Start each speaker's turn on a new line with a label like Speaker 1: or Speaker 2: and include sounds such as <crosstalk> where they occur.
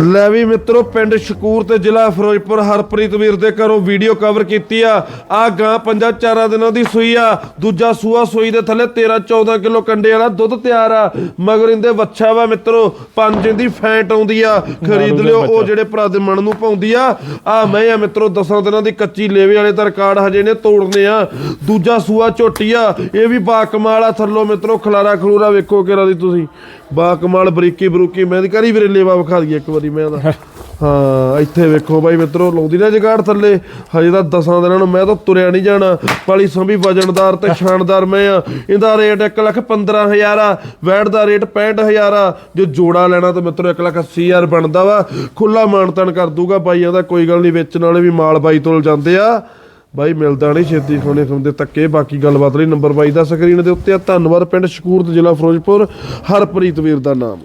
Speaker 1: ਲੈ ਵੀ ਮਿੱਤਰੋ ਪਿੰਡ ਸ਼ਕੂਰ ਤੇ ਜ਼ਿਲ੍ਹਾ ਫਿਰੋਜ਼ਪੁਰ ਹਰਪ੍ਰੀਤ ਵੀਰ ਦੇ ਘਰੋਂ ਵੀਡੀਓ ਕਵਰ ਕੀਤੀ ਆ। ਆ ਗਾਂ ਪੰਜਾਂ ਚਾਰਾਂ ਦਿਨਾਂ ਦੀ ਸੂਈ ਆ। ਦੂਜਾ ਸੂਆ ਸੂਈ ਦੇ ਥੱਲੇ 13 14 ਕਿਲੋ ਕੰਡੇ ਵਾਲਾ ਦੁੱਧ ਤਿਆਰ ਆ। ਮਗਰ ਇਹਦੇ ਵੱਛਾ ਵਾ ਮਿੱਤਰੋ ਪੰਜ ਦੀ ਫੈਂਟ ਆਉਂਦੀ ਆ। ਖਰੀਦ ਲਿਓ ਉਹ ਜਿਹੜੇ ਭਰਾ ਦੇ ਮਨ ਨੂੰ ਪਾਉਂਦੀ ਆ। ਆ ਮੈਂ ਆ ਮਿੱਤਰੋ 10 ਦਿਨਾਂ ਦੀ ਕੱਚੀ ਲੇਵੇ ਵਾਲੇ ਤਾਂ ਰਿਕਾਰਡ ਹਜੇ ਨੇ ਤੋੜਨੇ ਆ। ਦੂਜਾ ਸੂਆ ਝੋਟੀ ਆ। ਇਹ ਵੀ ਬਾ ਕਮਾਲ ਆ। ਥੱਲੋ ਮਿੱਤਰੋ ਖਲਾਰਾ ਖਲੂਰਾ ਵੇਖੋ ਕਿਰਾ ਦੀ ਤੁਸੀਂ। ਬਾ ਕਮਾਲ ਬਰੀਕੀ ਬਰੂਕੀ ਮੈਂ ਦੀ ਕਰੀ ਵੀਰੇ ਲੇਵਾ ਵਿਖਾ ਦਈਏ ਇੱਕ ਵਾਰੀ ਮੈਂ ਦਾ <laughs> ਹਾਂ ਇੱਥੇ ਵੇਖੋ ਬਾਈ ਮਿੱਤਰੋ ਲਾਉਂਦੀ ਨਾ ਜਗਾੜ ਥੱਲੇ। ਹਜੇ ਤਾਂ ਦਸਾਂ ਦਿਨਾਂ ਨੂੰ ਮੈਂ ਤਾਂ ਤੁਰਿਆ ਨਹੀਂ ਜਾਣਾ। ਪਾਲੀ ਸੰਭੀ ਵਜਨਦਾਰ ਤੇ <laughs> ਸ਼ਾਨਦਾਰ ਮੈਂ ਆ। ਇਹਦਾ ਰੇਟ 1 ਲੱਖ 15000 ਆ। ਵੈਟ ਦਾ ਰੇਟ 65000 ਆ। ਜੇ ਜੋੜਾ ਲੈਣਾ ਤਾਂ ਮਿੱਤਰੋ 1 ਲੱਖ 80000 ਬਣਦਾ ਵਾ। ਖੁੱਲਾ ਮਾਨਤਨ ਕਰ ਦੂਗਾ ਬਾਈ ਇਹਦਾ ਕੋਈ ਗੱਲ ਨਹੀਂ ਵੇਚਣ ਵਾਲੇ ਵੀ ਮਾਲ ਬਾਈ ਤੋਂ ਜਾਂਦੇ ਆ। ਬਾਈ, ਮਿਲਦਾ ਨਹੀਂ ਛੇਤੀ ਖੋਣੇ ਖੁੰਦੇ ਤੱਕੇ। ਬਾਕੀ ਗੱਲਬਾਤ ਲਈ ਨੰਬਰ ਬਾਈ ਦਾ ਸਕਰੀਨ ਦੇ ਉੱਤੇ ਆ। ਧੰਨਵਾਦ ਪਿੰਡ ਸ਼ਕੂਰ ਜ਼ਿਲ੍ਹਾ ਫਿਰੋਜ਼ਪੁਰ। ਹਰਪ੍ਰੀਤ ਵੀਰ ਦਾ ਨਾਮ।